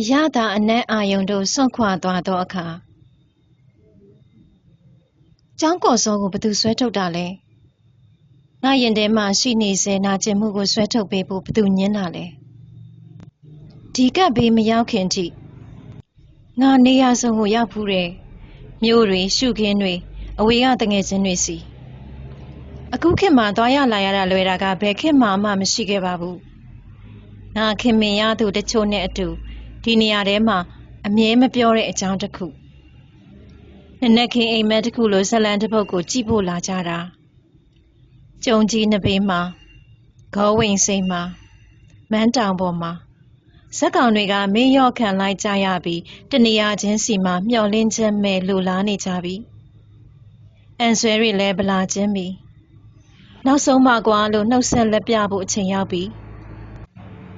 အရသာအနက်အာယုံတို့စွန့်ခွာသွားသောအခါကျောင်းကော်စောကိုဘသူဆွဲထုတ်တာလဲငါရင်ထဲမှာရှိနေစေနာကျင်မှုကိုဆွဲထုတ်ပေးဖို့ဘသူညင်းတာလဲဒီကပ်ဘေးမရောက်ခင်ထိငါနေရဆုံးကိုရောက်ဖူးတယ်မြို့တွေရှုခင်းတွေအဝေးကတငယ်ချင်းတွေစီအခုခေတ်မှာသွားရလာရတာလွယ်တာကဘယ်ခေတ်မှမှမရှိခဲ့ပါဘူးငါခင်မင်ရသူတချို့နဲ့အတူ ဒီနေရာထဲမှာအမြဲမပြောတဲ့အကြောင်းတစ်ခုနနက်ခင်းအိမ်မက်တစ်ခုလိုဇလန်တစ်ပုတ်ကိုကြည့်ဖို့လာကြတာကြုံကြီးနှစ်ဘေးမှာဂေါဝိန်စိန်မှာမန်းတောင်ပေါ်မှာဇက်ကောင်တွေကမင်းရော့ခံလိုက်ကြရပြီးတနေရာချင်းစီမှာမျောလင်းချက်မဲ့လူလားနေကြပြီအန်ဆွဲတွေလည်းဗလာချင်းပြီနောက်ဆုံးမှကွာလို့နှုတ်ဆက်လက်ပြဖို့အချိန်ရောက်ပြီ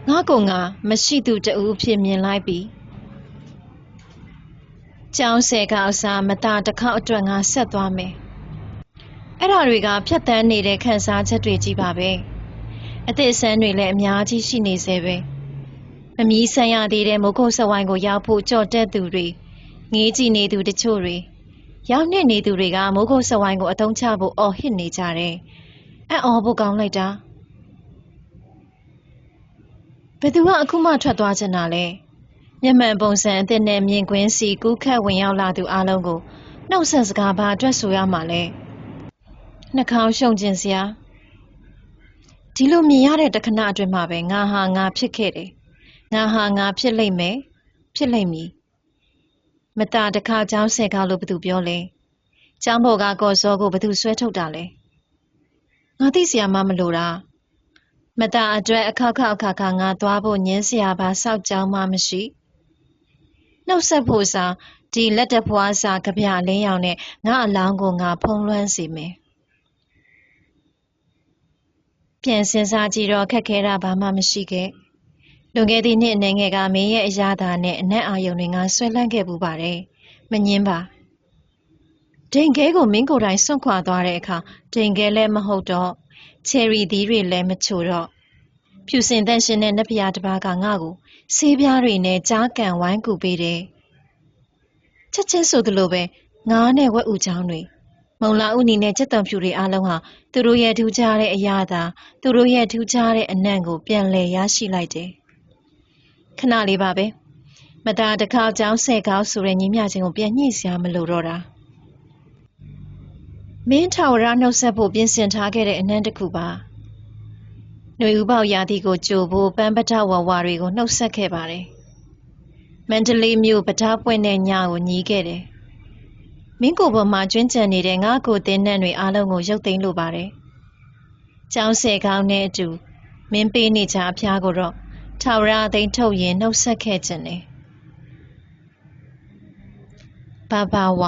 ငါကငါမရှိသူတူအဖြစ်မြင်လိုက်ပြီကျောင်းဆယ်ကအစားမတာတစ်ခေါက်အတွက်ငါဆက်သွားမယ်အဲ့ဒါတွေကဖြတ်တန်းနေတဲ့ခန်းစားချက်တွေကြီးပါပဲအသစ်ဆန်းတွေလည်းအများကြီးရှိနေသေးပဲမမီးဆန်းရသေးတဲ့မိုးကုတ်စဝိုင်းကိုရောက်ဖို့ကြော်တက်သူတွေငေးကြည့်နေသူတချို့တွေရောက်နေနေသူတွေကမိုးကုတ်စဝိုင်းကိုအတုံးချဖို့အော်ဟစ်နေကြတယ်အံ့ဩဖို့ကောင်းလိုက်တာ ဘယ်သူကအခုမှထွက်သွားချင်တာလဲမျက်မှန်ပုံစံအသစ်နဲ့မြင်ကွင်းစီကူးခတ်ဝင်ရောက်လာသူအလုံးကိုနှုတ်ဆက်စကားဘာအတွက်ဆိုရမှာလဲနှာခေါင်းရှုံကျင်စရာဒီလိုမြင်ရတဲ့တခဏအတွင်းမှာပဲငါဟာငါဖြစ်ခဲ့တယ်ငါဟာငါဖြစ်လိမ့်မယ်ဖြစ်လိမ့်မည်မตาတခါเจ้าဆယ်ကားလို့ဘသူပြောလဲเจ้าဘော်ကကော်စောကိုဘသူဆွဲထုတ်တာလဲငါသိစရာမှမလိုတာ မตาအတွက်အခောက်ခောက်အခါခါငါသွားဖို့ညင်းစရာပါစောက်ကြောင်းမှမရှိနှုတ်ဆက်ဖို့စာဒီလက်တဖွားစာကြပြလင်းရောင်နဲ့ငါအလောင်းကိုငါဖုံးလွှမ်းစေမယ်ပြန်စင်စားကြည့်တော့ခက်ခဲတာဘာမှမရှိခဲ့လွန်ခဲ့သည့်နှစ်အနေငယ်ကမင်းရဲ့အရာသာနဲ့အနက်အာယုံတွေငါဆွဲလန်းခဲ့ပူပါတယ်မငင်းပါဒိန်ခဲကိုမင်းကိုယ်တိုင်စွန့်ခွာသွားတဲ့အခါဒိန်ခဲလည်းမဟုတ်တော့ ချယ်ရီသီးတွေလည်းမချိုတော့ဖြူစင်တန့်ရှင်တဲ့နတ်ဖျားတစ်ပါးကငါ့ကိုဆေးပြားတွေနဲ့ကြားကန်ဝိုင်းကူပေးတယ်ချက်ချင်းဆိုသလိုပဲငါးနဲ့ဝက်ဥချောင်းတွေမုံလာဥနီနဲ့ချက်တံဖြူတွေအားလုံးဟာသူတို့ရဲ့ထူးခြားတဲ့အရာသာသူတို့ရဲ့ထူးခြားတဲ့အနံ့ကို ပြန်လည်ရရှိလိုက်တယ်ခဏလေးပါပဲမတာတခါကြောင်းဆဲကောက်ဆိုတဲ့ညီမျှချင်းကိုပြန်ညှိစရာမလိုတော့တာ မင်းထာဝရနှုတ်ဆက်ဖို့ပြင်ဆင်ထားခဲ့တဲ့အနံ့တစ်ခုပါຫນွေဥပေါရာသီကိုကြိုဖို့ပန်းပထဝဝတွေကိုနှုတ်ဆက်ခဲ့ပါတယ်မန္တလေးမြို့ပထားပွင့်တဲ့ညကိုညီးခဲ့တယ်မင်းကိုယ်ပေါ်မှာကျွင်းကျန်နေတဲ့ငါ့ကိုတင်းနှံ့တွေအားလုံးကိုရုပ်သိမ်းလိုပါတယ်ကျောင်းဆယ်ကောင်းနဲ့အတူမင်းပေးနေကြအဖျားကိုတော့ထာဝရသိမ်းထုတ်ရင်နှုတ်ဆက်ခဲ့ခြင်းလေဘာဘာဝ